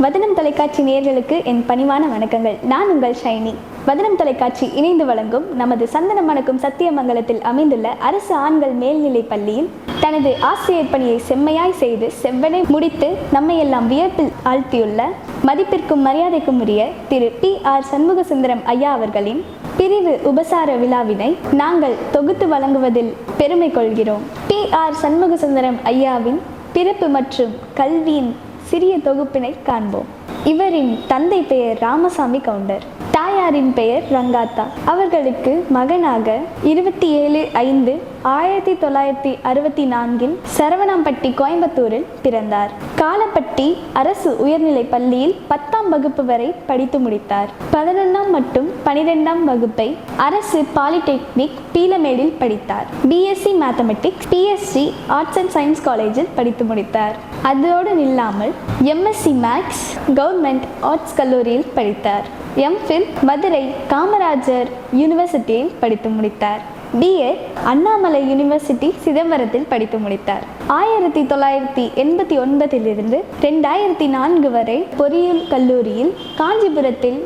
வதனம் தொலைக்காட்சி நேர்களுக்கு என் பணிவான வணக்கங்கள். நான் உங்கள் ஷைனி. வதனம் தொலைக்காட்சி இணைந்து வழங்கும் நமது சந்தன மணக்கும் சத்தியமங்கலத்தில் அமைந்துள்ள அரசு ஆண்கள் மேல்நிலை பள்ளியில் தனது ஆசிரியர் பணியை செம்மையாய் செய்து செவ்வனை முடித்து நம்மையெல்லாம் வியப்பில் ஆழ்த்தியுள்ள மதிப்பிற்கும் மரியாதைக்கும் உரிய திரு பி ஆர் சண்முகசுந்தரம் ஐயா அவர்களின் பிரிவு உபசார விழாவினை நாங்கள் தொகுத்து வழங்குவதில் பெருமை கொள்கிறோம். பி. ஆர். சண்முகசுந்தரம் ஐயாவின் பிறப்பு மற்றும் கல்வியின் சிறிய தொகுப்பினை காண்போம். இவரின் தந்தை பெயர் ராமசாமி கவுண்டர். தாயாரின் பெயர் ரங்காத்தா. அவர்களுக்கு மகனாக இருபத்தி ஏழு ஐந்து ஆயிரத்தி தொள்ளாயிரத்தி அறுபத்தி நான்கில் சரவணாம்பட்டி கோயம்புத்தூரில் பிறந்தார். காலப்பட்டி அரசு உயர்நிலைப் பள்ளியில் பத்தாம் வகுப்பு வரை படித்து முடித்தார். பதினொன்றாம் மற்றும் பனிரெண்டாம் வகுப்பை அரசு பாலிடெக்னிக் பீலமேடில் படித்தார். BSc mathematics BSc arts and science காலேஜில் படித்து முடித்தார். அதோடு நில்லாமல் எம்எஸ்சி மேக்ஸ் கவர்மெண்ட் ஆர்ட்ஸ் கல்லூரியில் படித்தார். எம்ஃபில் மதுரை காமராஜர் யூனிவர்சிட்டியில் படித்து முடித்தார். பிஎட் அண்ணாமலை யூனிவர்சிட்டி சிதம்பரத்தில் படித்து முடித்தார். ஆயிரத்தி தொள்ளாயிரத்தி எண்பத்தி ஒன்பதிலிருந்து ரெண்டாயிரத்தி நான்கு வரை பொறியியல் கல்லூரியில் காஞ்சிபுரத்தில்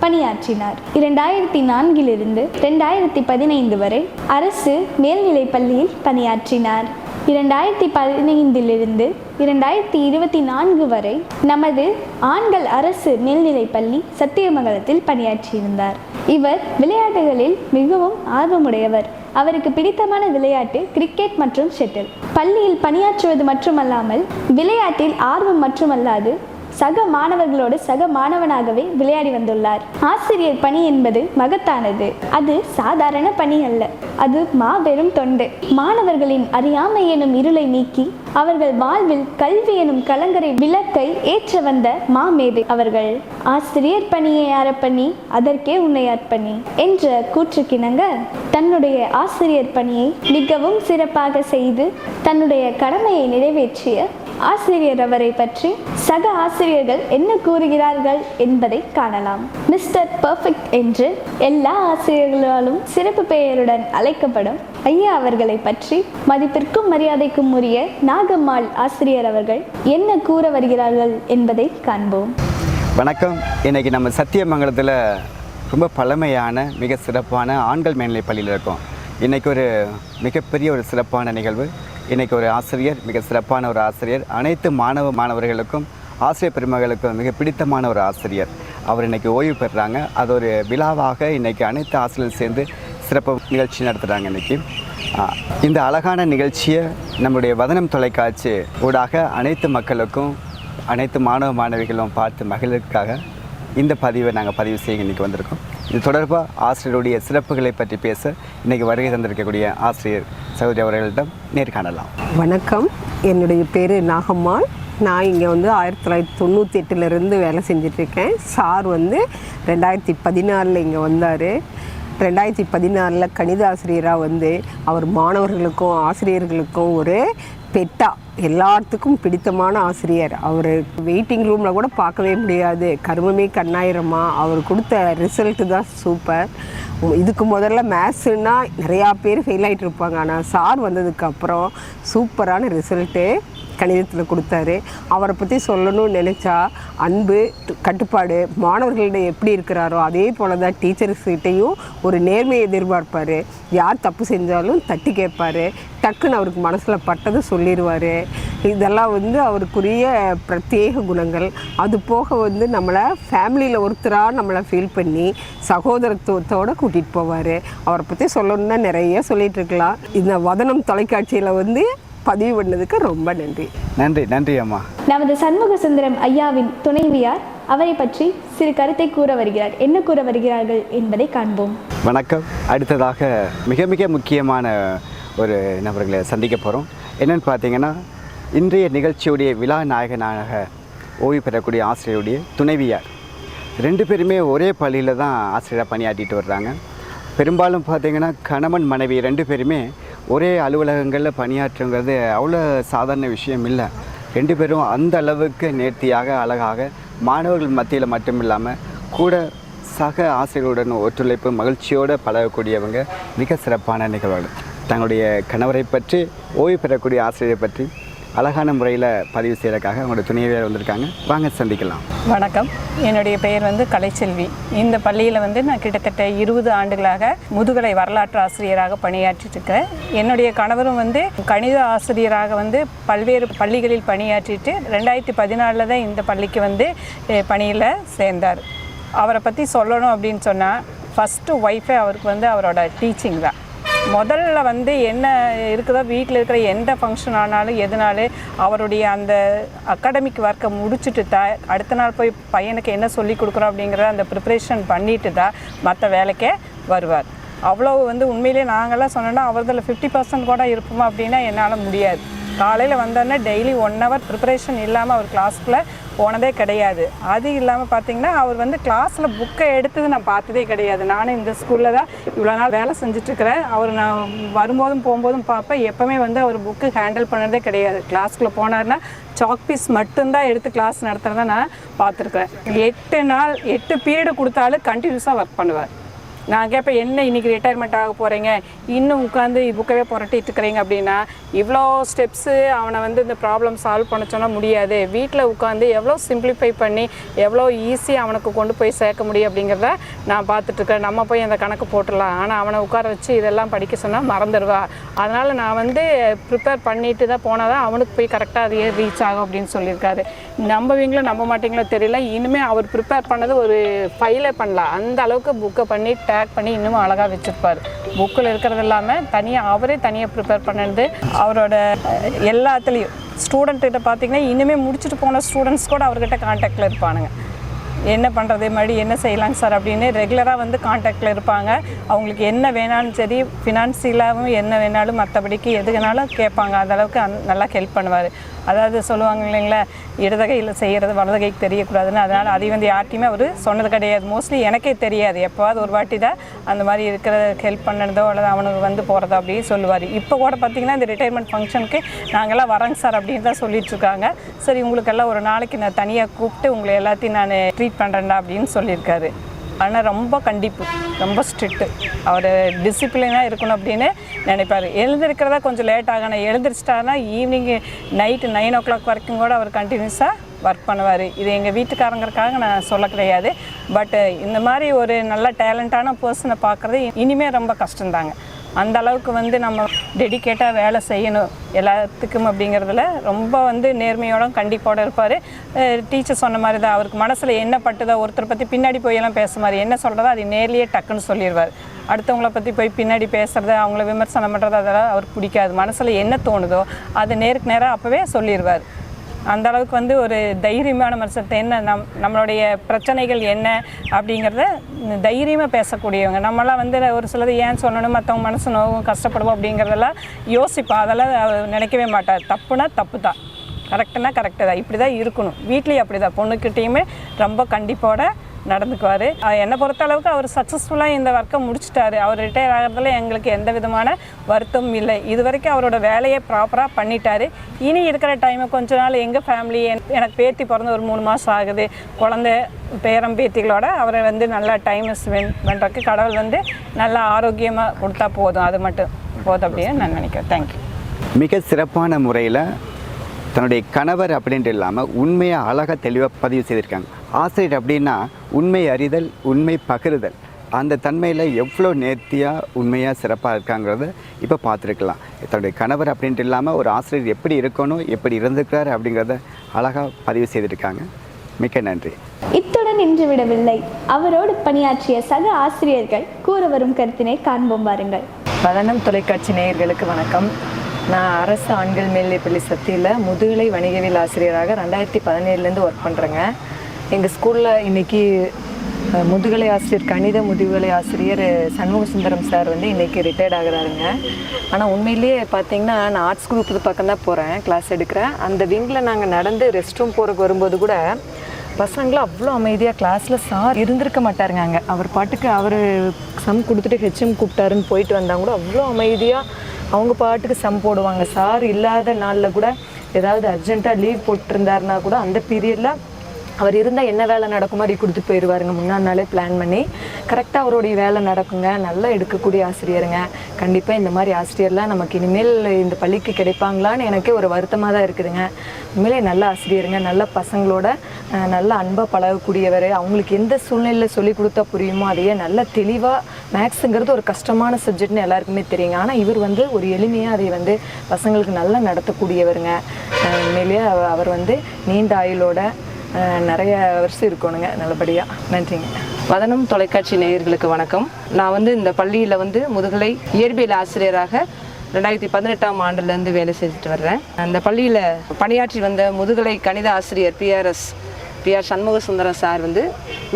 பணியாற்றினார். இரண்டாயிரத்தி நான்கிலிருந்து ரெண்டாயிரத்தி பதினைந்து வரை அரசு மேல்நிலைப் பள்ளியில் பணியாற்றினார். இரண்டாயிரத்தி பதினைந்திலிருந்து இரண்டாயிரத்தி இருபத்தி நான்கு வரை நமது ஆண்கள் அரசு மேல்நிலைப்பள்ளி சத்தியமங்கலத்தில் பணியாற்றியிருந்தார். இவர் விளையாட்டுகளில் மிகவும் ஆர்வமுடையவர். அவருக்கு பிடித்தமான விளையாட்டு கிரிக்கெட் மற்றும் ஷெட்டில் பள்ளியில் பணியாற்றுவது மட்டுமல்லாமல் விளையாட்டில் ஆர்வம் மட்டுமல்லாது சக மாணவர்களோடு சக மாணவனாகவே விளையாடி வந்துள்ளார். ஆசிரியர் பணி என்பது மகத்தானது. அது சாதாரண பணி அல்ல. அது மாபெரும் தொண்டு. மாணவர்களின் அறியாமை எனும் இருளை நீக்கி அவர்கள் வாழ்வில் கல்வி எனும் கலங்கரை விளக்கை ஏற்ற வந்த மாமேதை அவர்கள். ஆசிரியர் பணியை அறப்பணி அதற்கே உன்னை அர்ப்பணி என்ற கூற்றுக்கிணங்க தன்னுடைய ஆசிரியர் பணியை மிகவும் சிறப்பாக செய்து தன்னுடைய கடமையை நிறைவேற்றிய ஆசிரியர் அவரை பற்றி சக ஆசிரியர்கள் என்ன கூறுகிறார்கள் என்பதை காணலாம். மிஸ்டர் பர்ஃபெக்ட் என்று எல்லா ஆசிரியர்களாலும் சிறப்பு பெயருடன் அழைக்கப்படும் ஐயா அவர்களை பற்றி மதிப்பிற்கும் மரியாதைக்கும் உரிய நாகம்மாள் ஆசிரியர் அவர்கள் என்ன கூற வருகிறார்கள் என்பதை காண்போம். வணக்கம். இன்னைக்கு நம்ம சத்தியமங்கலத்தில் ரொம்ப பழமையான மிக சிறப்பான ஆண்கள் மேல்நிலை பள்ளியில் இருக்கோம். இன்றைக்கி ஒரு மிகப்பெரிய ஒரு சிறப்பான நிகழ்வு. இன்றைக்கி ஒரு ஆசிரியர் மிக சிறப்பான ஒரு ஆசிரியர் அனைத்து மாணவ மாணவர்களுக்கும் ஆசிரியர் பெருமகளுக்கும் மிக பிடித்தமான ஒரு ஆசிரியர். அவர் இன்றைக்கி ஓய்வு பெறுறாங்க. அது ஒரு விழாவாக இன்றைக்கி அனைத்து ஆசிரியர்கள் சேர்ந்து சிறப்பு நிகழ்ச்சி நடத்துகிறாங்க இன்றைக்கி இந்த அழகான நிகழ்ச்சியை நம்முடைய வதனம் தொலைக்காட்சி ஊடாக அனைத்து மக்களுக்கும் அனைத்து மாணவ மாணவிகளும் பார்த்து மகிழ்ச்சிக்காக இந்த பதிவை நாங்கள் பதிவு செய்ய இன்றைக்கி வந்திருக்கோம். இது தொடர்பாக ஆசிரியருடைய சிறப்புகளை பற்றி பேச இன்றைக்கி வருகை தந்திருக்கக்கூடிய ஆசிரியர் சகோதரி அவர்களிடம் நேர்காணலாம் வணக்கம். என்னுடைய பேர் நாகம்மாள். நான் இங்கே வந்து ஆயிரத்தி தொள்ளாயிரத்தி தொண்ணூற்றி எட்டுலேருந்து வேலை செஞ்சிட்ருக்கேன். சார் வந்து ரெண்டாயிரத்தி பதினாலில் இங்கே வந்தார். ரெண்டாயிரத்தி பதினாலில் கணித ஆசிரியராக வந்து அவர் மாணவர்களுக்கும் ஆசிரியர்களுக்கும் ஒரு பெட்டா. எல்லாத்துக்கும் பிடித்தமான ஆசிரியர். அவர் வெயிட்டிங் ரூமில் கூட பார்க்கவே முடியாது. கருமமே கண்ணாயிரமா. அவர் கொடுத்த ரிசல்ட்டு தான் சூப்பர் இதுக்கு முதல்ல மேத்ஸுன்னா நிறையா பேர் ஃபெயில் ஆகிட்டு இருப்பாங்க ஆனால் சார் வந்ததுக்கப்புறம் சூப்பரான ரிசல்ட்டு கணிதத்தில் கொடுத்தாரு. அவரை பற்றி சொல்லணும்னு நினச்சா அன்பு கட்டுப்பாடு மாணவர்களிடம் எப்படி இருக்கிறாரோ அதே போல் தான் டீச்சர்ஸ்கிட்டையும் ஒரு நேர்மையை எதிர்பார்ப்பார். யார் தப்பு செஞ்சாலும் தட்டி கேட்பார். டக்குன்னு அவருக்கு மனசில் பட்டதை சொல்லிடுவார் இதெல்லாம் வந்து அவருக்குரிய பிரத்யேக குணங்கள். அது போக வந்து நம்மளை ஃபேமிலியில் ஒருத்தராக நம்மளை ஃபீல் பண்ணி சகோதரத்துவத்தோடு கூட்டிகிட்டு போவார். அவரை பற்றி சொல்லணுன்னா நிறைய சொல்லிகிட்டு இருக்கலாம். இந்த வதனம் தொலைக்காட்சியில் வந்து பதிவு பண்ணதுக்கு ரொம்ப நன்றி. நன்றி நன்றி அம்மா. நமது சண்முக சுந்தரம் ஐயாவின் துணைவியார் அவரை பற்றி சிறு கருத்தை கூற வருகிறார். என்ன கூற வருகிறார்கள் என்பதை காண்போம். வணக்கம். அடுத்ததாக மிக மிக முக்கியமான ஒரு நபர்களை சந்திக்க போகிறோம் என்னென்னு பார்த்தீங்கன்னா இன்றைய நிகழ்ச்சியுடைய விழா நாயகனாக ஓய்வு பெறக்கூடிய ஆசிரியருடைய துணைவியார். ரெண்டு பேருமே ஒரே பள்ளியில் தான் ஆசிரியராக பணியாற்றிட்டு வர்றாங்க. பெரும்பாலும் பார்த்தீங்கன்னா கணவன் மனைவி ரெண்டு பேருமே ஒரே அலுவலகங்களில் பணியாற்றுங்கிறது அவ்வளோ சாதாரண விஷயம் இல்லை. ரெண்டு பேரும் அந்த அளவுக்கு நேர்த்தியாக அழகாக மாணவர்கள் மத்தியில் மட்டும் இல்லாமல் கூட சக ஆசிரியர்களுடன் ஒத்துழைப்பு மகிழ்ச்சியோடு பழகக்கூடியவங்க மிக சிறப்பான நிகழ்வுகள். தங்களுடைய கணவரை பற்றி ஓய்வு பெறக்கூடிய ஆசிரியரை பற்றி அழகான முறையில் பதிவு செய்யறதுக்காக அவங்களோட துணைவியார் வந்திருக்காங்க. வாங்க சந்திக்கலாம். வணக்கம். என்னுடைய பெயர் வந்து கலைச்செல்வி. இந்த பள்ளியில் வந்து நான் கிட்டத்தட்ட இருபது ஆண்டுகளாக முதுகலை வரலாற்று ஆசிரியராக பணியாற்றிட்டு இருக்கிறேன் என்னுடைய கணவரும் வந்து கணித ஆசிரியராக வந்து பல்வேறு பள்ளிகளில் பணியாற்றிட்டு ரெண்டாயிரத்தி பதினாலில் தான் இந்த பள்ளிக்கு வந்து பணியில் சேர்ந்தார். அவரை பற்றி சொல்லணும் அப்படின்னு சொன்னால் ஃபஸ்ட்டு ஒய்ஃபே அவருக்கு வந்து அவரோட டீச்சிங் தான். முதல்ல வந்து என்ன இருக்குதோ வீட்டில் இருக்கிற எந்த ஃபங்க்ஷன் ஆனாலும் எதுனாலும் அவருடைய அந்த அகாடமிக் ஒர்க்கை முடிச்சுட்டு தான் அடுத்த நாள் போய் பையனுக்கு என்ன சொல்லி கொடுக்குறோம் அப்படிங்கிறத அந்த ப்ரிப்ரேஷன் பண்ணிட்டு தான் மற்ற வேலைக்கே வருவார். அவ்வளோ வந்து உண்மையிலே நாங்கள்லாம் சொன்னோன்னா அவர்தில் ஃபிஃப்டி பர்சன்ட் கூட இருப்போமா அப்படின்னா என்னால் முடியாது. காலையில் வந்தோடனே டெய்லி ஒன் ஹவர் ப்ரிப்பரேஷன் இல்லாமல் அவர் கிளாஸ்க்குள்ளே போனதே கிடையாது. அது இல்லாமல் பார்த்தீங்கன்னா அவர் வந்து கிளாஸில் புக்கை எடுத்தது நான் பார்த்ததே கிடையாது. நானும் இந்த ஸ்கூலில் தான் இவ்வளோ நாள் வேலை செஞ்சிட்ருக்கிறேன் அவர் நான் வரும்போதும் போகும்போதும் பார்ப்பேன். எப்போவுமே வந்து அவர் புக்கு ஹேண்டில் பண்ணுறதே கிடையாது. கிளாஸ்க்குள்ளே போனார்னா சாக் பீஸ் மட்டும்தான் எடுத்து கிளாஸ் நடத்துகிறத நான் பார்த்துருக்குறேன். எட்டு நாள் எட்டு பீரியடு கொடுத்தாலும் கண்டினியூஸாக ஒர்க் பண்ணுவார். நான் கேட்பேன் என்ன இன்னைக்கு ரிட்டையர்மெண்ட் ஆக போகிறீங்க இன்னும் உட்காந்து புக்கவே புரட்டிட்டு இருக்கிறீங்க அப்படின்னா இவ்வளோ ஸ்டெப்ஸு அவனை வந்து இந்த ப்ராப்ளம் சால்வ் பண்ண சொன்னால் முடியாது. வீட்டில் உட்காந்து எவ்வளோ சிம்பிளிஃபை பண்ணி எவ்வளோ ஈஸியாக அவனுக்கு கொண்டு போய் சேர்க்க முடியும் அப்படிங்கிறத நான் பார்த்துட்ருக்கேன் நம்ம போய் அந்த கணக்கு போட்டுடலாம். ஆனால் அவனை உட்கார வச்சு இதெல்லாம் படிக்க சொன்னால் மறந்துடுவா. அதனால் நான் வந்து ப்ரிப்பேர் பண்ணிட்டு தான் போனால் தான் அவனுக்கு போய் கரெக்டாக அது ரீச் ஆகும் அப்படின்னு சொல்லியிருக்காரு. நம்புவீங்களோ நம்ப மாட்டீங்களோ தெரியல. இனிமேல் அவர் ப்ரிப்பேர் பண்ணது ஒரு ஃபைலே பண்ணலாம். அந்த அளவுக்கு புக்கை பண்ணிட்டு பேக் பண்ணி இன்னும் அழகாக வச்சுருப்பார். புக்கில் இருக்கிறது இல்லாமல் தனியாக அவரே தனியாக ப்ரிப்பேர் பண்ணது அவரோட எல்லாத்துலேயும் ஸ்டூடெண்ட்கிட்ட பார்த்தீங்கன்னா இனிமேல் முடிச்சுட்டு போன ஸ்டூடெண்ட்ஸ் கூட அவர்கிட்ட காண்டாக்டில் இருப்பானுங்க. என்ன பண்ணுறது மறுபடி என்ன செய்யலாங்க சார் அப்படின்னு ரெகுலராக வந்து காண்டாக்டில் இருப்பாங்க. அவங்களுக்கு என்ன வேணாலும் சரி ஃபினான்சியலாகவும் என்ன வேணாலும் மற்றபடிக்கு எது வேணாலும் கேட்பாங்க அந்தளவுக்கு அந் நல்லா ஹெல்ப் பண்ணுவார். அதாவது சொல்லுவாங்க இல்லைங்களா இடதகையில் செய்கிறது வலதுகைக்கு தெரியக்கூடாதுன்னு. அதனால் அதை வந்து யார்ட்டையுமே அவர் சொன்னது கிடையாது. மோஸ்ட்லி எனக்கே தெரியாது. எப்போவாது ஒரு வாட்டி தான் அந்த மாதிரி இருக்கிற ஹெல்ப் பண்ணதோ அல்லது அவனுக்கு வந்து போகிறதோ அப்படின்னு சொல்லுவார். இப்போ கூட பார்த்தீங்கன்னா இந்த ரிட்டையர்மெண்ட் ஃபங்க்ஷனுக்கு நாங்கள்லாம் வரேங்க சார் அப்படின்னு தான் சொல்லிட்டுருக்காங்க சரி உங்களுக்கெல்லாம் ஒரு நாளைக்கு நான் தனியாக கூப்பிட்டு உங்களை எல்லாத்தையும் நான் ட்ரீட் பண்ணுறேன்டா அப்படின்னு சொல்லியிருக்காரு. ஆனால் ரொம்ப கண்டிப்பு ரொம்ப ஸ்ட்ரிக்ட்டு அவர் டிசிப்ளினாக இருக்கணும் அப்படின்னு நினைப்பார். எழுந்திருக்கிறதா கொஞ்சம் லேட் ஆகணும் எழுந்திரிச்சிட்டாருன்னா evening night nine o'clock வரைக்கும் கூட அவர் கண்டினியூஸாக ஒர்க் பண்ணுவார். இது எங்கள் வீட்டுக்காரங்களுக்காக நான் சொல்ல கிடையாது. பட் இந்த மாதிரி ஒரு நல்ல டேலண்டான பர்சனை பார்க்குறது இனிமேல் ரொம்ப கஷ்டம்தாங்க. அந்த அளவுக்கு வந்து நம்ம டெடிக்கேட்டாக வேலை செய்யணும் எல்லாத்துக்கும் அப்படிங்கிறதுல ரொம்ப வந்து நேர்மையோட கண்டிப்போட இருப்பார். டீச்சர் சொன்ன மாதிரி தான் அவருக்கு மனசில் என்ன பட்டுதோ ஒருத்தரை பற்றி பின்னாடி போய் எல்லாம் பேச மாதிரி என்ன சொல்கிறதோ அது நேர்லேயே டக்குன்னு சொல்லிடுவார். அடுத்தவங்கள பற்றி போய் பின்னாடி பேசுகிறது அவங்கள விமர்சனம் பண்ணுறது அதெல்லாம் அவருக்கு பிடிக்காது. மனசில் என்ன தோணுதோ அது நேருக்கு நேராக அப்போவே சொல்லிடுவார். அந்த அளவுக்கு வந்து ஒரு தைரியமான மனுஷத்தை என்ன நம் நம்மளுடைய பிரச்சனைகள் என்ன அப்படிங்கிறத தைரியமாக பேசக்கூடியவங்க. நம்மளாம் வந்து ஒரு சிலது ஏன் சொல்லணும் மற்றவங்க மனசு நோவும் கஷ்டப்படுவோம் அப்படிங்கிறதெல்லாம் யோசிப்பா அதெல்லாம் நினைக்கவே மாட்டார் தப்புனா தப்பு தான். கரெக்டுனா கரெக்டு தான். இப்படி தான் இருக்கணும். வீட்லேயும் அப்படி தான். பொண்ணுக்கிட்டேயுமே ரொம்ப கண்டிப்போட நடந்துக்குவார். என்னை பொறுத்த அளவுக்கு அவர் சக்ஸஸ்ஃபுல்லாக இந்த ஒர்க்கை முடிச்சிட்டாரு. அவர் ரிட்டையர் ஆகிறதுல எங்களுக்கு எந்த விதமான வருத்தமும் இல்லை. இது வரைக்கும் அவரோட வேலையை ப்ராப்பராக பண்ணிட்டாரு. இனி இருக்கிற டைமை கொஞ்ச நாள் எங்கள் ஃபேமிலி எனக்கு பேத்தி பிறந்து ஒரு மூணு மாதம் ஆகுது. குழந்தை பேரம் பேத்திகளோட அவரை வந்து நல்லா டைம் ஸ்பெண்ட் பண்ணுறக்கு கடவுள் வந்து நல்லா ஆரோக்கியமாக கொடுத்தா போதும். அது மட்டும் போதும் அப்படின்னு நான் நினைக்கிறேன். தேங்க்யூ மிக சிறப்பான முறையில் தன்னுடைய கணவர் அப்படின்ட்டு இல்லாமல் உண்மையை அழகாக தெளிவாக பதிவு செய்திருக்காங்க. ஆசிரியர் அப்படின்னா உண்மை அறிதல் உண்மை பகிர்தல். அந்த தன்மையில் எவ்வளோ நேர்த்தியாக உண்மையாக சிறப்பாக இருக்காங்கிறத இப்போ பார்த்துருக்கலாம். தன்னுடைய கணவர் அப்படின்ட்டு இல்லாமல் ஒரு ஆசிரியர் எப்படி இருக்கணும் எப்படி இருந்திருக்கிறார் அப்படிங்கிறத அழகாக பதிவு செய்திருக்காங்க. மிக்க நன்றி. இத்துடன் நின்று விடவில்லை அவரோடு பணியாற்றிய சக ஆசிரியர்கள் கூற வரும் கருத்தினை காண்போம் வாருங்கள். வதனம் தொலைக்காட்சி நேயர்களுக்கு வணக்கம். நான் அரசு ஆண்கள் மேல்நிலைப்பள்ளி சத்தியில் முதுகலை வணிகவியல் ஆசிரியராக ரெண்டாயிரத்தி பதினேழுலேருந்து ஒர்க் பண்ணுறேங்க எங்கள் ஸ்கூலில் இன்னைக்கு முதுகலை ஆசிரியர் கணித முதுகலை ஆசிரியர் சண்முக சுந்தரம் சார் வந்து இன்றைக்கி ரிட்டையர்ட் ஆகிறாருங்க. ஆனால் உண்மையிலேயே பார்த்தீங்கன்னா நான் ஆர்ட்ஸ் குரூப் பக்கம் தான் போகிறேன் கிளாஸ் எடுக்கிறேன். அந்த விங்கில் நாங்கள் நடந்து ரெஸ்ட் ரூம் போகிறக்கு வரும்போது கூட பசங்களாம் அவ்வளோ அமைதியாக கிளாஸில் சார் இருந்திருக்க மாட்டாருங்க அங்கே. அவர் பாட்டுக்கு அவர் சம் கொடுத்துட்டு ஹெச்எம் கூப்பிட்டாருன்னு போயிட்டு வந்தாங்க கூட அவ்வளோ அமைதியாக அவங்க பாட்டுக்கு சம் போடுவாங்க. சார் இல்லாத நாளில் கூட ஏதாவது அர்ஜெண்ட்டாக லீவ் போட்டிருந்தாருனா கூட அந்த பீரியடில் அவர் இருந்தால் என்ன வேலை நடக்கும் மாதிரி கொடுத்துட்டு போயிடுவாருங்க முன்னாடி நாளே பிளான் பண்ணி கரெக்டாக அவருடைய வேலை நடக்குங்க. நல்லா எடுக்கக்கூடிய ஆசிரியருங்க. கண்டிப்பாக இந்த மாதிரி ஆசிரியர்லாம் நமக்கு இனிமேல் இந்த பள்ளிக்கு கிடைப்பாங்களான்னு எனக்கே ஒரு வருத்தமாக தான் இருக்குதுங்க. உண்மையிலே நல்ல ஆசிரியருங்க. நல்ல பசங்களோட நல்ல அன்பாக பழகக்கூடியவர். அவங்களுக்கு எந்த சூழ்நிலையில் சொல்லி கொடுத்தா புரியுமோ அதையே நல்ல தெளிவாக மேக்ஸுங்கிறது ஒரு கஷ்டமான சப்ஜெக்ட்னு எல்லாருக்குமே தெரியுங்க ஆனால் இவர் வந்து ஒரு எளிமையாக அதை வந்து பசங்களுக்கு நல்லா நடத்தக்கூடியவருங்க. உண்மையிலேயே அவர் வந்து நீண்ட ஆயுளோட நிறைய வருஷம் இருக்கணுங்க நல்லபடியாக நன்றிங்க. வதனம் தொலைக்காட்சி நேயர்களுக்கு வணக்கம். நான் வந்து இந்த பள்ளியில் வந்து முதுகலை இயற்பியல் ஆசிரியராக ரெண்டாயிரத்தி பதினெட்டாம் ஆண்டுலேருந்து வேலை செஞ்சுட்டு வர்றேன். அந்த பள்ளியில் பணியாற்றி வந்த முதுகலை கணித ஆசிரியர் PRS PR Shanmuga Sundaram sir வந்து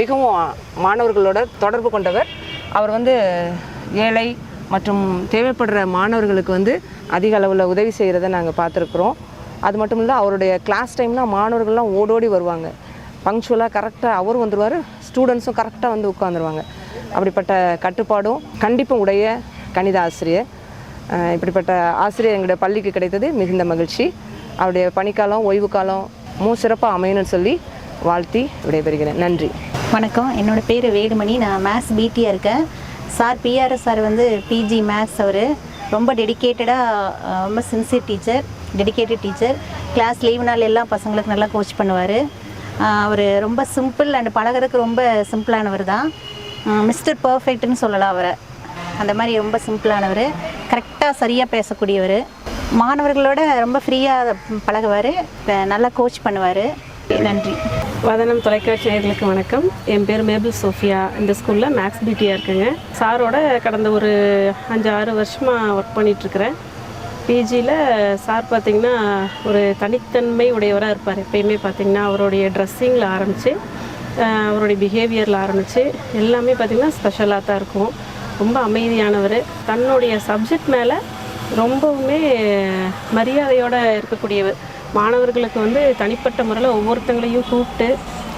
மிகவும் மாணவர்களோட தொடர்பு கொண்டவர். அவர் வந்து ஏழை மற்றும் தேவைப்படுற மாணவர்களுக்கு வந்து அதிக அளவில் உதவி செய்கிறத நாங்கள் பார்த்துருக்குறோம். அது மட்டும் இல்லை அவருடைய கிளாஸ் டைம்லாம் மாணவர்கள்லாம் ஓடோடி வருவாங்க. பங்க்சுவலாக கரெக்டாக அவரும் வந்துடுவார் ஸ்டூடெண்ட்ஸும் கரெக்டாக வந்து உட்காந்துருவாங்க அப்படிப்பட்ட கட்டுப்பாடும் கண்டிப்பும் உடைய கணித ஆசிரியர். இப்படிப்பட்ட ஆசிரியர் எங்களுடைய பள்ளிக்கு கிடைத்தது மிகுந்த மகிழ்ச்சி. அவருடைய பணிக்காலம் ஓய்வு காலம் மூ சிறப்பாக அமையணும்னு சொல்லி வாழ்த்தி விடைபெறுகிறேன். நன்றி. வணக்கம். என்னோடய பேர் வேலுமணி. நான் மேத்ஸ் பிடியாக இருக்கேன். சார் பிஆர்எஸ் சார் வந்து பிஜி மேத்ஸ் அவர். ரொம்ப டெடிக்கேட்டடாக ரொம்ப sincere teacher dedicated teacher class leave நாள் எல்லாம் பசங்களுக்கு நல்லா கோச் பண்ணுவார். அவர் ரொம்ப சிம்பிள் அண்ட் பழகுறதுக்கு ரொம்ப சிம்பிளானவர் தான். மிஸ்டர் பர்ஃபெக்ட்னு சொல்லலாம் அவரை. அந்த மாதிரி ரொம்ப சிம்பிளானவர் கரெக்டாக சரியாக பேசக்கூடியவர். மாணவர்களோட ரொம்ப ஃப்ரீயாக பழகுவார். நல்லா கோச் பண்ணுவார். நன்றி. வதனம் தொலைக்காட்சி நேர்களுக்கு வணக்கம். என் பேர் மேபிள் சோஃபியா. இந்த ஸ்கூலில் மேக்ஸ் பிடியாக இருக்குங்க. சாரோட கடந்த ஒரு அஞ்சு ஆறு வருஷமாக ஒர்க் பண்ணிகிட்ருக்கிறேன் பிஜியில் சார் பார்த்திங்கன்னா ஒரு தனித்தன்மை உடையவராக இருப்பார். எப்பயுமே பார்த்திங்கன்னா அவருடைய ட்ரெஸ்ஸிங்கில் ஆரம்பித்து அவருடைய பிஹேவியரில் ஆரம்பித்து எல்லாமே பார்த்திங்கன்னா ஸ்பெஷலாக தான் இருக்கும். ரொம்ப அமைதியானவர். தன்னுடைய சப்ஜெக்ட் மேலே ரொம்பவுமே மரியாதையோடு இருக்கக்கூடியவர். மாணவர்களுக்கு வந்து தனிப்பட்ட முறையில் ஒவ்வொருத்தங்களையும் கூப்பிட்டு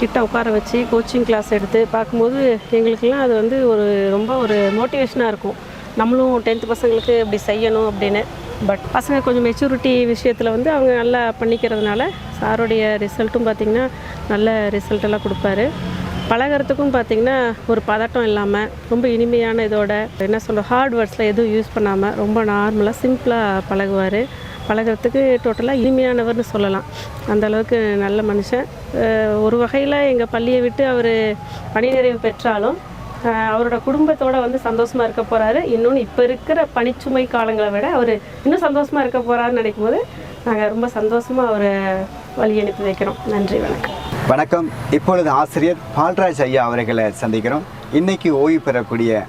கிட்ட உட்கார வச்சு கோச்சிங் கிளாஸ் எடுத்து பார்க்கும்போது எங்களுக்கெல்லாம் அது வந்து ஒரு ரொம்ப ஒரு மோட்டிவேஷனாக இருக்கும். நம்மளும் டென்த்து பசங்களுக்கு இப்படி செய்யணும் அப்படின்னு. பட் பசங்க கொஞ்சம் மெச்சூரிட்டி விஷயத்தில் வந்து அவங்க நல்லா பண்ணிக்கிறதுனால சாருடைய ரிசல்ட்டும் பார்த்திங்கன்னா நல்ல ரிசல்ட்டெல்லாம் கொடுப்பாரு. பழகுறதுக்கும் பார்த்திங்கன்னா ஒரு பதட்டம் இல்லாமல் ரொம்ப இனிமையான இதோட என்ன சொல்கிற ஹார்ட் வேர்ட்ஸில் எதுவும் யூஸ் பண்ணாமல் ரொம்ப நார்மலாக சிம்பிளாக பழகுவார். பழகுறதுக்கு டோட்டலாக இனிமையானவர்னு சொல்லலாம். அந்த அளவுக்கு நல்ல மனுஷன். ஒரு வகையில் எங்கள் பள்ளியை விட்டு அவர் பணி நிறைவு பெற்றாலும் அவரோட குடும்பத்தோட வந்து சந்தோஷமாக இருக்க போகிறாரு இன்னொன்று இப்போ இருக்கிற பணிச்சுமை காலங்களை விட அவர் இன்னும் சந்தோஷமாக இருக்க போகிறாருன்னு நினைக்கும் போது நாங்கள் ரொம்ப சந்தோஷமாக அவரை வழி அனுப்பி வைக்கிறோம். நன்றி வணக்கம். வணக்கம். இப்பொழுது ஆசிரியர் பால்ராஜ் ஐயா அவர்களை சந்திக்கிறோம். இன்னைக்கு ஓய்வு பெறக்கூடிய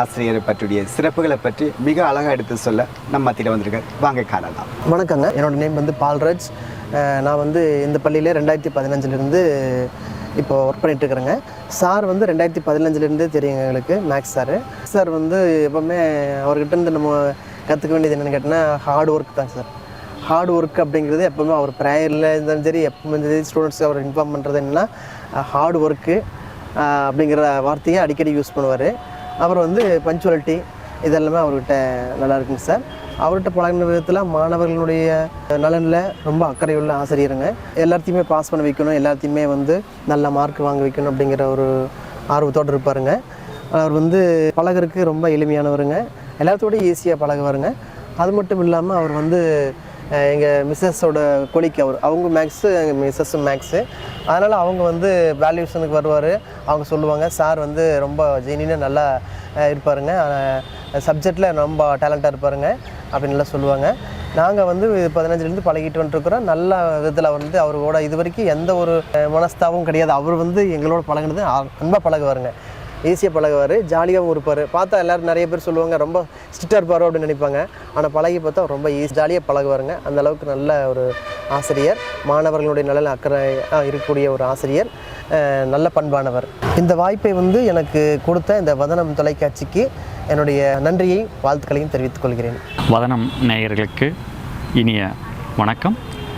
ஆசிரியரை பற்றிய சிறப்புகளை பற்றி மிக அழகாக எடுத்து சொல்ல நம்ம மத்தியில் வந்திருக்கார். வாங்க காணலாம். வணக்கங்க. என்னோட நேம் வந்து பால்ராஜ். நான் வந்து இந்த பள்ளியில் ரெண்டாயிரத்தி பதினஞ்சுலேருந்து இப்போ ஒர்க் பண்ணிட்டு இருக்கிறேங்க. சார் வந்து ரெண்டாயிரத்தி பதினஞ்சுலேருந்தே தெரியுங்க எங்களுக்கு மேக்ஸ் சார். சார் வந்து எப்போவுமே அவர்கிட்ட இருந்து நம்ம கற்றுக்க வேண்டியது என்னென்னு கேட்டிங்கன்னா ஹார்ட் ஒர்க் தான் சார் ஹார்ட் ஒர்க் அப்படிங்கிறது எப்போவுமே அவர் ப்ரேயரில் இருந்தாலும் சரி எப்பவுமே சரி ஸ்டூடெண்ட்ஸ்க்கு அவர் இன்ஃபார்ம் பண்ணுறது என்னென்னா ஹார்ட் ஒர்க்கு அப்படிங்கிற வார்த்தையை அடிக்கடி யூஸ் பண்ணுவார். அப்புறம் வந்து பஞ்சுவாலிட்டி இதெல்லாமே அவர்கிட்ட நல்லா இருக்குங்க சார் அவர்கிட்ட பழகின விதத்தில் மாணவர்களுடைய நலனில் ரொம்ப அக்கறையுள்ள ஆசிரியருங்க. எல்லாத்தையுமே பாஸ் பண்ண வைக்கணும் எல்லாத்தையுமே வந்து நல்ல மார்க் வாங்க வைக்கணும் அப்படிங்கிற ஒரு ஆர்வத்தோடு இருப்பாருங்க. அவர் வந்து பழகிறதுக்கு ரொம்ப எளிமையானவருங்க. எல்லாத்தோடய ஈஸியாக பழகுவாருங்க. அது மட்டும் இல்லாமல் அவர் வந்து எங்கள் மிஸ்ஸஸோட கொலிக்கு அவர். அவங்க மேக்ஸு எங்கள் மிஸ்ஸஸும் மேக்ஸு அதனால் அவங்க வந்து வேல்யூஷனுக்கு வருவார். அவங்க சொல்லுவாங்க சார் வந்து ரொம்ப ஜெனினாக நல்லா இருப்பாருங்க. சப்ஜெக்டில் ரொம்ப டேலண்ட்டாக இருப்பாருங்க. அப்படின்லாம் சொல்லுவாங்க. நாங்கள் வந்து பதினஞ்சுலேருந்து பழகிட்டு வந்துட்டுருக்குறோம் நல்ல விதத்தில் வந்து அவரோட இது வரைக்கும் எந்த ஒரு மனஸ்தாவும் கிடையாது. அவர் வந்து எங்களோட பழகுனது அன்பாக பழகுவாருங்க. ஈஸியாக பழகுவார். ஜாலியாகவும் இருப்பார் பார்த்தா எல்லோரும் நிறைய பேர் சொல்லுவாங்க ரொம்ப ஸ்ட்ரிக்டாக இருப்பாரோ? அப்படின்னு நினைப்பாங்க. ஆனால் பழகி பார்த்தா ரொம்ப ஈஸி ஜாலியாக பழகுவாருங்க. அந்த அளவுக்கு நல்ல ஒரு ஆசிரியர். மாணவர்களுடைய நலன் அக்கறை இருக்கக்கூடிய ஒரு ஆசிரியர். நல்ல பண்பானவர். இந்த வாய்ப்பை வந்து எனக்கு கொடுத்த இந்த வதனம் தொலைக்காட்சிக்கு என்னுடைய நன்றியை வாழ்த்துக்களையும் தெரிவித்துக் கொள்கிறேன். வதனம் நேயர்களுக்கு இனிய வணக்கம்.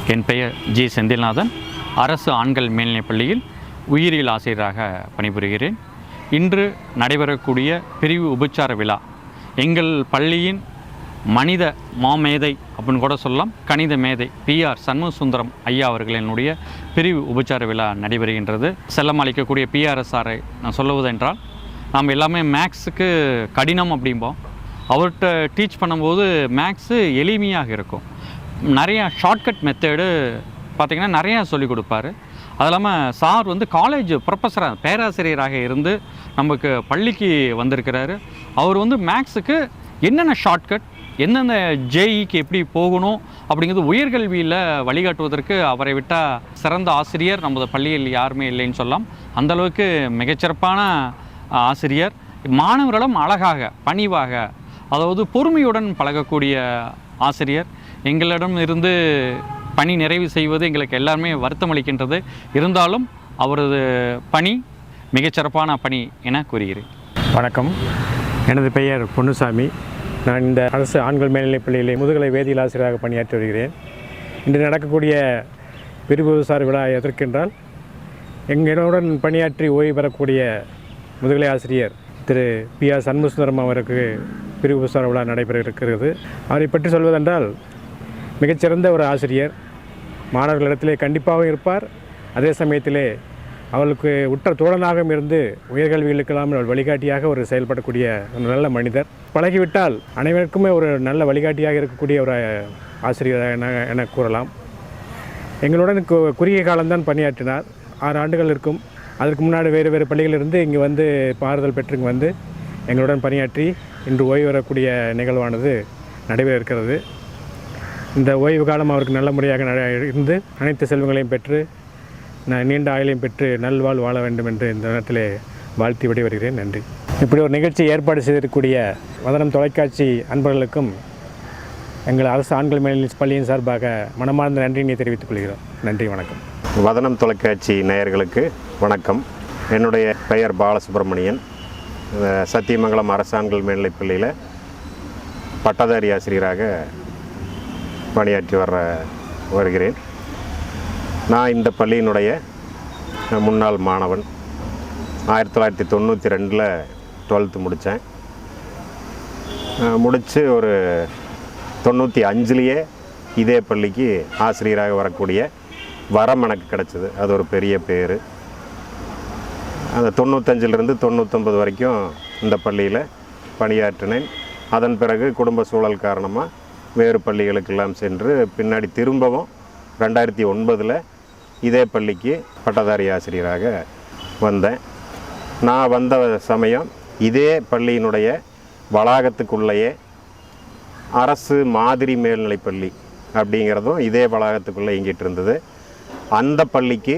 என் பெயர் ஜி செந்தில்நாதன். அரசு ஆண்கள் மேல்நிலைப் பள்ளியில் உயிரியல் ஆசிரியராக பணிபுரிகிறேன். இன்று நடைபெறக்கூடிய பிரிவு உபச்சார விழா. எங்கள் பள்ளியின் மனித மாமேதை அப்படின்னு கூட சொல்லலாம். கணித மேதை பிஆர் ஆர் சண்முகசுந்தரம் ஐயா அவர்களினுடைய பிரிவு உபச்சார விழா நடைபெறுகின்றது. செல்லம் அளிக்கக்கூடிய பிஆர்எஸ்ஆரை நான் சொல்லுவதென்றால் நம்ம எல்லாமே மேக்ஸுக்கு கடினம் அப்படிம்போம். அவர்கிட்ட டீச் பண்ணும்போது மேக்ஸு எளிமையாக இருக்கும். நிறையா ஷார்ட்கட் மெத்தேடு பார்த்திங்கன்னா நிறையா சொல்லிக் கொடுப்பாரு. அது இல்லாமல் சார் வந்து காலேஜ் ப்ரொஃபஸராக பேராசிரியராக இருந்து நமக்கு பள்ளிக்கு வந்திருக்கிறாரு. அவர் வந்து மேக்ஸுக்கு என்னென்ன ஷார்ட்கட் எந்தெந்த ஜேஇக்கு எப்படி போகணும் அப்படிங்கிறது உயர்கல்வியில் வழிகாட்டுவதற்கு அவரை விட்டால் சிறந்த ஆசிரியர். நமது பள்ளியில் யாருமே இல்லைன்னு சொல்லலாம். அந்தளவுக்கு மிகச்சிறப்பான ஆசிரியர். மாணவர்களும் அழகாக பணிவாக அதாவது பொறுமையுடன் பழகக்கூடிய ஆசிரியர். எங்களிடம் இருந்து பணி நிறைவு செய்வது எங்களுக்கு எல்லாருமே வருத்தம் அளிக்கின்றது. இருந்தாலும் அவரது பணி மிகச்சிறப்பான பணி என கூறுகிறேன். வணக்கம். எனது பெயர் பொன்னுசாமி. நான் இந்த அரசு ஆண்கள் மேல்நிலைப் பள்ளியிலே முதுகலை வேதியியல் ஆசிரியராக பணியாற்றி வருகிறேன். இன்று நடக்கக்கூடிய பிரிவுசார் விழா எதற்கென்றால் எங்களுடன் பணியாற்றி ஓய்வு பெறக்கூடிய முதுகலை ஆசிரியர் திரு பி ஆர் சண்முசுந்தரம் அவருக்கு பிரிவுசார் விழா நடைபெற இருக்கிறது அவரை பற்றி சொல்வதென்றால் மிகச்சிறந்த ஒரு ஆசிரியர். மாணவர்களிடத்திலே கண்டிப்பாகவும் இருப்பார். அதே சமயத்திலே அவளுக்கு உற்ற தோழனாகவும் இருந்து உயர்கல்விகளுக்கெல்லாம் வழிகாட்டியாக ஒரு செயல்படக்கூடிய ஒரு நல்ல மனிதர். பழகிவிட்டால் அனைவருக்குமே ஒரு நல்ல வழிகாட்டியாக இருக்கக்கூடிய ஒரு ஆசிரியராக என என கூறலாம். எங்களுடன் கு- குறுகிய காலம்தான் பணியாற்றினார். ஆறு ஆண்டுகள் இருக்கும். அதற்கு முன்னாடி வேறு வேறு பள்ளிகளிலிருந்து இங்கே வந்து பாறுதல் பெற்று இங்கே வந்து எங்களுடன் பணியாற்றி இன்று ஓய்வு வரக்கூடிய நிகழ்வானது நடைபெற இருக்கிறது. இந்த ஓய்வு காலம் அவருக்கு நல்ல முறையாக இருந்து அனைத்து செல்வங்களையும் பெற்று நீண்ட ஆயுளையும் பெற்று நல்வாழ் வாழ வேண்டும் என்று இந்த நேரத்தில் வாழ்த்தி விடை வருகிறேன் நன்றி. இப்படி ஒரு நிகழ்ச்சி ஏற்பாடு செய்திருக்கக்கூடிய வதனம் தொலைக்காட்சி அன்பர்களுக்கும் எங்கள் அரசு ஆண்கள் மேல்நிலை பள்ளியின் சார்பாக மனமார்ந்த நன்றியினை தெரிவித்துக் கொள்கிறோம். நன்றி வணக்கம். வதனம் தொலைக்காட்சி நேயர்களுக்கு வணக்கம். என்னுடைய பெயர் பாலசுப்ரமணியன். சத்தியமங்கலம் அரசாங்கல் மேல்நிலைப் பள்ளியில் பட்டதாரி ஆசிரியராக பணியாற்றி வர வருகிறேன். நான் இந்த பள்ளியினுடைய முன்னாள் மாணவன். ஆயிரத்தி தொள்ளாயிரத்தி தொண்ணூற்றி ரெண்டில் டுவெல்த்து முடித்தேன் முடித்து ஒரு தொண்ணூற்றி அஞ்சுலேயே இதே பள்ளிக்கு ஆசிரியராக வரக்கூடிய வரம் எனக்கு கிடச்சிது. அது ஒரு பெரிய பேர். அந்த தொண்ணூத்தஞ்சிலிருந்து தொண்ணூத்தொம்பது வரைக்கும் இந்த பள்ளியில் பணியாற்றினேன். அதன் பிறகு குடும்ப சூழல் காரணமாக வேறு பள்ளிகளுக்கெல்லாம் சென்று பின்னாடி திரும்பவும் ரெண்டாயிரத்தி ஒன்பதில் இதே பள்ளிக்கு பட்டதாரி ஆசிரியராக வந்தேன். நான் வந்த சமயம் இதே பள்ளியினுடைய வளாகத்துக்குள்ளேயே அரசு மாதிரி மேல்நிலைப்பள்ளி அப்படிங்கிறதும் இதே வளாகத்துக்குள்ளே இயங்கிட்டு இருந்தது. அந்த பள்ளிக்கு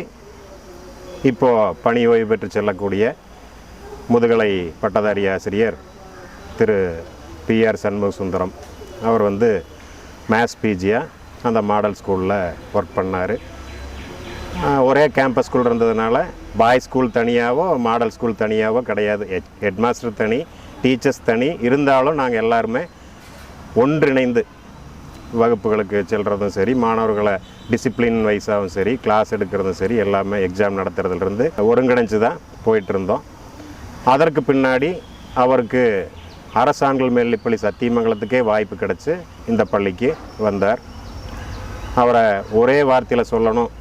இப்போது பணி ஓய்வு பெற்று செல்லக்கூடிய முதுகலை பட்டதாரி ஆசிரியர் திரு பிஆர் சண்முக சுந்தரம் அவர் வந்து மேத்ஸ் பிஜியாக அந்த மாடல் ஸ்கூலில் ஒர்க் பண்ணார். ஒரே கேம்பஸ் ஸ்கூல் இருந்ததுனால பாய் ஸ்கூல் தனியாகவோ மாடல் ஸ்கூல் தனியாகவோ கிடையாது. ஹெட் மாஸ்டர் தனி டீச்சர்ஸ் தனி. இருந்தாலும் நாங்கள் எல்லாருமே ஒன்றிணைந்து வகுப்புகளுக்கு செல்கிறதும் சரி மாணவர்களை டிசிப்ளின் வைஸாகவும் சரி கிளாஸ் எடுக்கிறதும் சரி எல்லாமே எக்ஸாம் நடத்துறதுலேருந்து ஒருங்கிணைஞ்சு தான் போயிட்டுருந்தோம். அதற்கு பின்னாடி அவருக்கு அரசாங்கல் மேல்நிப்பள்ளி சத்தியமங்கலத்துக்கே வாய்ப்பு கிடச்சி இந்த பள்ளிக்கு வந்தார். அவரை ஒரே வார்த்தையில் சொல்லணும்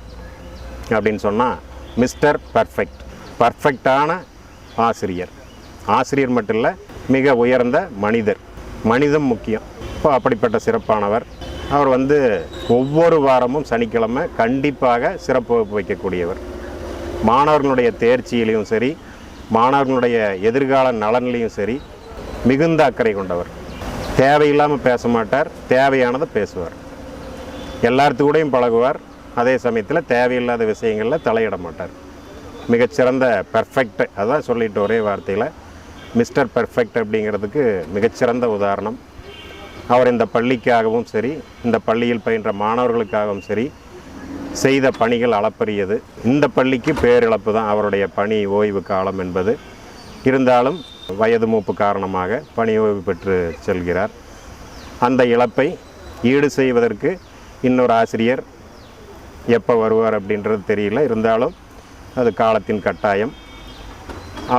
அப்படின்னு சொன்னால் மிஸ்டர் பர்ஃபெக்ட். பர்ஃபெக்டான ஆசிரியர். ஆசிரியர் மட்டும் இல்லை மிக உயர்ந்த மனிதர். மனிதம் முக்கியம். இப்போ அப்படிப்பட்ட சிறப்பானவர். அவர் வந்து ஒவ்வொரு வாரமும் சனிக்கிழமை கண்டிப்பாக சிறப்பு வகுப்பு வைக்கக்கூடியவர். மாணவர்களுடைய தேர்ச்சியிலையும் சரி மாணவர்களுடைய எதிர்கால நலன்லையும் சரி மிகுந்த அக்கறை கொண்டவர். தேவையில்லாமல் பேச மாட்டார் தேவையானதை பேசுவார். எல்லாத்து கூடயும் பழகுவார் அதே சமயத்தில் தேவையில்லாத விஷயங்களில் தலையிட மாட்டார். மிகச்சிறந்த பெர்ஃபெக்ட் அதான் சொல்லிட்டு ஒரே வார்த்தையில் மிஸ்டர் பெர்ஃபெக்ட் அப்படிங்கிறதுக்கு மிகச்சிறந்த உதாரணம். அவர் இந்த பள்ளிக்காகவும் சரி இந்த பள்ளியில் பயின்ற மாணவர்களுக்காகவும் சரி செய்த பணிகள் அளப்பரியது. இந்த பள்ளிக்கு பேரிழப்பு தான் அவருடைய பணி ஓய்வு காலம் என்பது. இருந்தாலும் வயது மூப்பு காரணமாக பணி ஓய்வு பெற்று செல்கிறார். அந்த இழப்பை ஈடு செய்வதற்கு இன்னொரு ஆசிரியர் எப்போ வருவார் அப்படின்றது தெரியல. இருந்தாலும் அது காலத்தின் கட்டாயம்.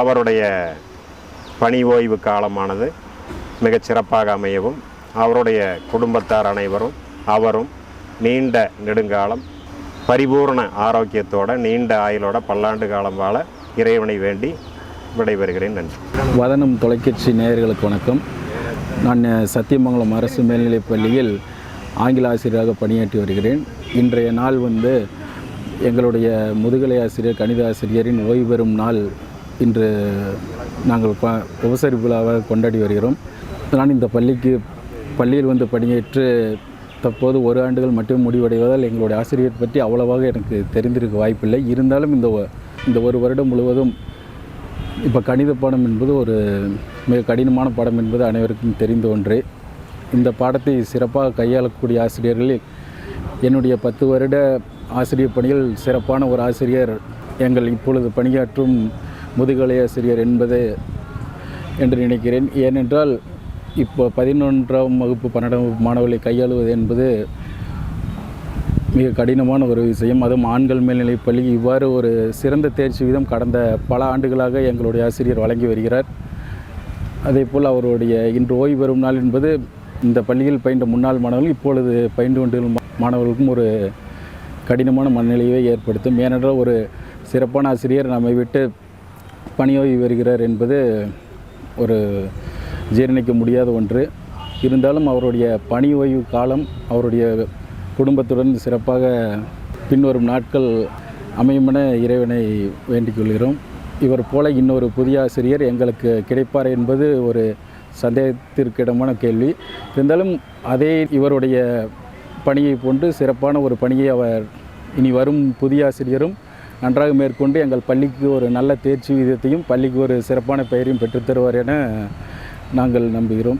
அவருடைய பணி ஓய்வு காலமானது மிகச் சிறப்பாக அமையவும் அவருடைய குடும்பத்தார் அனைவரும் அவரும் நீண்ட நெடுங்காலம் பரிபூர்ண ஆரோக்கியத்தோட நீண்ட ஆயுளோட பல்லாண்டு காலம் வாழ இறைவனை வேண்டி விடைபெறுகிறேன். நன்றி. வதனம் தொலைக்காட்சி நேயர்களுக்கு வணக்கம். நான் சத்தியமங்கலம் அரசு மேல்நிலைப் பள்ளியில் ஆங்கில ஆசிரியராக பணியாற்றி வருகிறேன். இன்றைய நாள் வந்து எங்களுடைய முதுகலை ஆசிரியர் கணித ஆசிரியரின் ஓய்வு பெறும் நாள் இன்று நாங்கள் ப உபசரிப்பு விழாவாக கொண்டாடி வருகிறோம். நான் இந்த பள்ளிக்கு பள்ளியில் வந்து பணியேற்று தற்போது ஒரு ஆண்டுகள் மட்டும் முடிவடைவதால் எங்களுடைய ஆசிரியர் பற்றி அவ்வளவாக எனக்கு தெரிந்திருக்க வாய்ப்பில்லை. இருந்தாலும் இந்த இந்த ஒரு வருடம் முழுவதும் இப்போ கணித பாடம் என்பது ஒரு மிக கடினமான பாடம் என்பது அனைவருக்கும் தெரிந்த ஒன்று. இந்த பாடத்தை சிறப்பாக கையாளக்கூடிய ஆசிரியர்களில் என்னுடைய பத்து வருட ஆசிரியர் பணியில் சிறப்பான ஒரு ஆசிரியர் எங்கள் இப்பொழுது பணியாற்றும் முதுகலை ஆசிரியர் என்பது என்று நினைக்கிறேன். ஏனென்றால் இப்போ பதினொன்றாம் வகுப்பு பன்னெண்டாம் வகுப்பு மாணவர்களை கையாளுவது என்பது மிக கடினமான ஒரு விஷயம். அதுவும் ஆண்கள் மேல்நிலைப் பள்ளி இவ்வாறு ஒரு சிறந்த தேர்ச்சி விதம் கடந்த பல ஆண்டுகளாக எங்களுடைய ஆசிரியர் வழங்கி வருகிறார். அதே போல் அவருடைய இன்று ஓய்வு பெறும் நாள் என்பது இந்த பள்ளியில் பயின்ற முன்னாள் மாணவர்கள் இப்பொழுது பயின்று கொண்டிருக்கும் மாணவர்களுக்கும் ஒரு கடினமான மனநிலையை ஏற்படுத்தும். ஏனென்றால் ஒரு சிறப்பான ஆசிரியர் நம்மை விட்டு பணியோகி வருகிறார் என்பது ஒரு ஜீரணிக்க முடியாத ஒன்று. இருந்தாலும் அவருடைய பணி ஓய்வு காலம் அவருடைய குடும்பத்துடன் சிறப்பாக பின்வரும் நாட்கள் அமையுமென இறைவனை வேண்டிக் கொள்கிறோம். இவர் போல இன்னொரு புதிய ஆசிரியர் எங்களுக்கு கிடைப்பார் என்பது ஒரு சந்தேகத்திற்கிடமான கேள்வி. இருந்தாலும் அதே இவருடைய பணியை போன்று சிறப்பான ஒரு பணியை அவர் இனி வரும் புதிய ஆசிரியரும் நன்றாக மேற்கொண்டு எங்கள் பள்ளிக்கு ஒரு நல்ல தேர்ச்சி விகிதத்தையும் பள்ளிக்கு ஒரு சிறப்பான பெயரையும் பெற்றுத்தருவார் என நாங்கள் நம்புகிறோம்.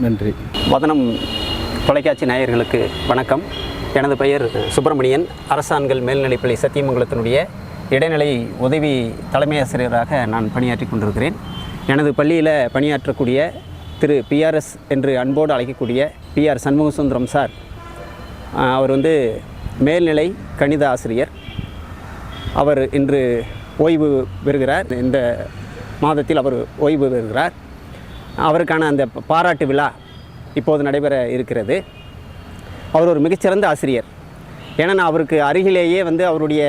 நன்றி. வதனம் தொலைக்காட்சி நேயர்களுக்கு வணக்கம். எனது பெயர் சுப்பிரமணியன். அரசாண்கள் மேல்நிலைப்பள்ளி சத்தியமங்கலத்தினுடைய இடைநிலை உதவி தலைமை ஆசிரியராக நான் பணியாற்றி கொண்டிருக்கிறேன். எனது பள்ளியில் பணியாற்றக்கூடிய திரு பிஆர்எஸ் என்று அன்போடு அழைக்கக்கூடிய பிஆர் சண்முகசுந்தரம் சார் அவர் வந்து மேல்நிலை கணித ஆசிரியர். அவர் இன்று ஓய்வு பெறுகிறார். இந்த மாதத்தில் அவர் ஓய்வு பெறுகிறார். அவருக்கான அந்த பாராட்டு விழா இப்போது நடைபெற இருக்கிறது. அவர் ஒரு மிகச்சிறந்த ஆசிரியர். ஏன்னா நான் அவருக்கு அருகிலேயே வந்து அவருடைய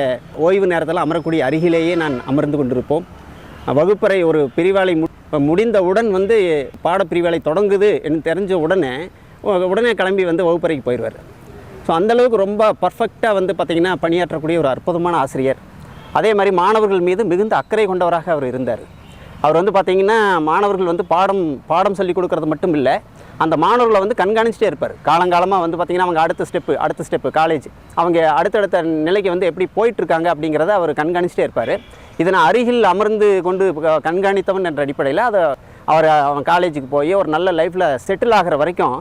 ஓய்வு நேரத்தில் அமரக்கூடிய அருகிலேயே நான் அமர்ந்து கொண்டிருப்போம். வகுப்பறை ஒரு பிரிவாளை முடிந்தவுடன் வந்து பாடப்பிரிவாளை தொடங்குது என்று தெரிஞ்ச உடனே உடனே கிளம்பி வந்து வகுப்பறைக்கு போயிடுவார். ஸோ அந்தளவுக்கு ரொம்ப பர்ஃபெக்டாக வந்து பார்த்திங்கன்னா பணியாற்றக்கூடிய ஒரு அற்புதமான ஆசிரியர். அதே மாதிரி மாணவர்கள் மீது மிகுந்த அக்கறை கொண்டவராக அவர் இருந்தார். அவர் வந்து பார்த்திங்கன்னா மாணவர்கள் வந்து பாடம் பாடம் சொல்லி கொடுக்கறது மட்டும் இல்லை அந்த மாணவர்களை வந்து கண்காணிச்சிட்டே இருப்பார். காலங்காலமாக வந்து பார்த்திங்கன்னா அவங்க அடுத்த ஸ்டெப்பு அடுத்த ஸ்டெப்பு காலேஜ் அவங்க அடுத்தடுத்த நிலைக்கு வந்து எப்படி போயிட்டுருக்காங்க அப்படிங்கிறத அவர் கண்காணிச்சிட்டே இருப்பார். இதை நான் அருகில் அமர்ந்து கொண்டு கண்காணித்தவன் என்ற அடிப்படையில் அதை அவர் அவன் காலேஜுக்கு போய் ஒரு நல்ல லைஃப்பில் செட்டில் ஆகிற வரைக்கும்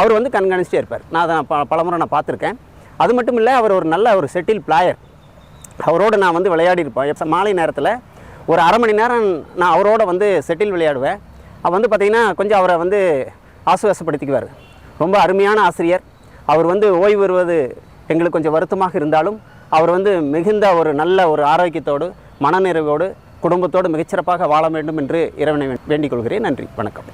அவர் வந்து கண்காணிச்சிட்டே இருப்பார். நான் அதை ப பலமுறை நான் பார்த்துருக்கேன். அது மட்டும் இல்லை அவர் ஒரு நல்ல ஒரு செட்டில் பிளேயர் அவரோட நான் வந்து விளையாடி இருப்பேன் மாலை நேரத்தில் ஒரு அரை மணி நேரம் நான் அவரோட வந்து செட்டில் விளையாடுவேன். அவர் வந்து பார்த்திங்கன்னா கொஞ்சம் அவரை வந்து ஆசுவாசப்படுத்திக்குவார். ரொம்ப அருமையான ஆசிரியர். அவர் வந்து ஓய்வு வருவது எங்களுக்கு கொஞ்சம் வருத்தமாக இருந்தாலும் அவர் வந்து மிகுந்த ஒரு நல்ல ஒரு ஆரோக்கியத்தோடு மனநிறைவோடு குடும்பத்தோடு மிகச்சிறப்பாக வாழ வேண்டும் என்று இறைவனை வேண்டிக் கொள்கிறேன். நன்றி. வணக்கம்.